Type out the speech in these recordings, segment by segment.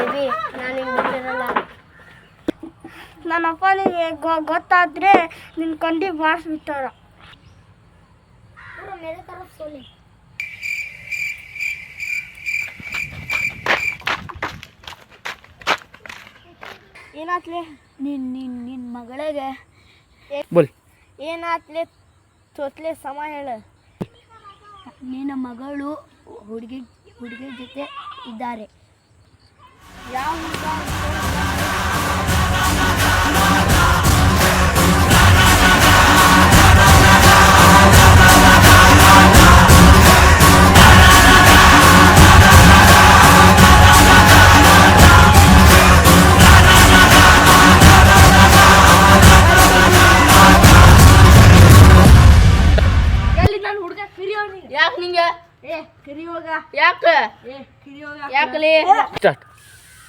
Baby ನಾನು ಹಿಂಗೆ ಬಿಟ್ಟಿರಲ್ಲ. ನನ್ನಪ್ಪ ನಿನಗೆ ಗೊತ್ತಾದ್ರೆ ನಿನ್ನ ಕಂಡಿ ಬಾರಿಸ್ಬಿಟ್ಟಾರ ಏನಾತ್ಲೆ? ನಿನ್ ನಿನ್ನ ನಿನ್ ಮಗಳಿಗೆ ಬೋಲ್. ಏನಾತ್ಲೆ ತೋತ್ಲೆ ಸಮ ಹೇಳ. ನಿನ್ನ ಮಗಳು ಹುಡುಗಿ ಹುಡುಗಿ ಜೊತೆ ಇದ್ದಾರೆ. ಯಾಕೆ ನಿಂಗೆ ಏ ಕಿರಿಯೋಗ ಯಾಕೆ ಏ ಕಿರಿಯೋಗ ಯಾಕಲಿ ಸ್ಟಾರ್ಟ್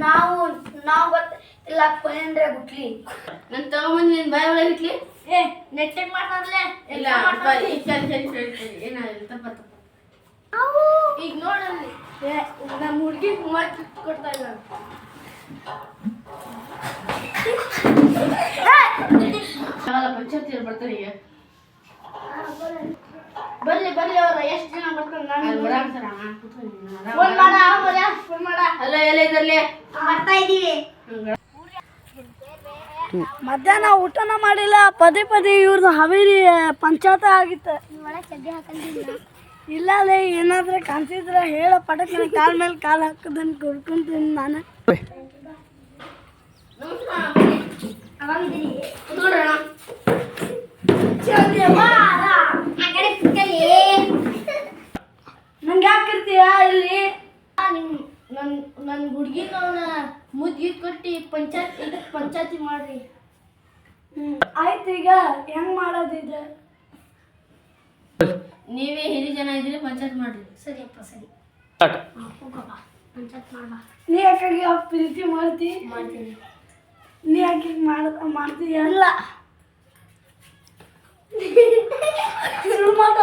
ನಾವು ನಾವು ಗೊತ್ತ ಇಲ್ಲ ಪೇಂದ್ರೆ ಗುಟ್ಲಿ ನಾನು ತಗೊಂಬಂದು ನಿನ್ನ ಬಾಯ ಒಳಗೆ ಇಟ್ಲಿ ಏ ನೆಟ್ಟಿಗೆ ಮಾಡ್ತಾರಲೆ ಇಲ್ಲ ಏನಾಗಿಲ್ಲ ತಪ್ಪ ತಪ್ಪ ಈಗ ನೋಡಲ್ಲಿ ನಮ್ಮ ಹುಡುಗಿ ಮೂವತ್ತು ಕೊಡ್ತಾ ಇಲ್ಲ ಪಂಚಾಯತಿ ಬರ್ತಾರೆ ಈಗ ಬರ್ಲಿ ಬರ್ಲಿ ಅವ್ರ ಎಷ್ಟು ಜನ ಬರ್ತಾರೆ ನಾನು ಫೋನ್ ಮಾಡ ಮರ್ಯಾ ಫೋನ್ ಮಾಡ. ಅಲ್ಲ ಎಲ್ಲ ಇದರಲ್ಲಿ? ಬರ್ತಾ ಇದ್ದೀವಿ. ಮಧ್ಯಾಹ್ನ ಊಟನ ಮಾಡಿಲ್ಲ ಪದೇ ಪದೇ ಇವ್ರದ್ದು ಹಾವೇರಿ ಪಂಚಾಯತ ಆಗಿತ್ತು. ಇಲ್ಲ ಲೇ ಏನಾದ್ರೆ ಕಾಣಿಸಿದ್ರ ಹೇಳ ಪಟಕ್ಕಿನ ಕಾಲ್ ಮೇಲೆ ಕಾಲ್ ಹಾಕದನ್ ಕೊಡ್ಕೊಂತೀನಿ ನಾನು. ಆರಾಮಿದ್ದೀರಿ ಕೂತ್ಕೊಳ್ಳೋಣ ಆ ಕಡೆ ಕುತ್ಕೊಳ್ಳಿ ನಂಗೆ ಯಾಕಿರ್ತೀಯ ಇಲ್ಲಿ ನಿಮ್ ನನ್ನ ನನ್ನ ಹುಡುಗಿನ ಅವನ ಮುದ್ಗಿ ಕೊಟ್ಟು ಪಂಚಾಯತ್ ಪಂಚಾಯತಿ ಮಾಡ್ರಿ. ಹ್ಮ್. ಆಯ್ತು ಈಗ ಹೆಂಗ್ ಮಾಡೋದಿದೆ ನೀವೇ ಹಿರಿಯ ಜನ ಇದ್ರೆ ಪಂಚಾಯತ್ ಮಾಡ್ರಿ. ಸರಿಯಪ್ಪ ಸರಿ. ಹೋಗಪ್ಪ. ಪಂಚಾಯತ್ ಮಾಡ್ಬಾ. ನೀ ಯಾಕಾಗಿ ಆ ಪ್ರೀತಿ ಮಾಡ್ತಿ? ಮಾಡ್ತೀನಿ. ನೀ ಯಾಕೆ ಮಾಡ ಮಾಡ್ತೀಯ ಅಲ್ಲ. ಸುಳ್ಳು ಮಾತ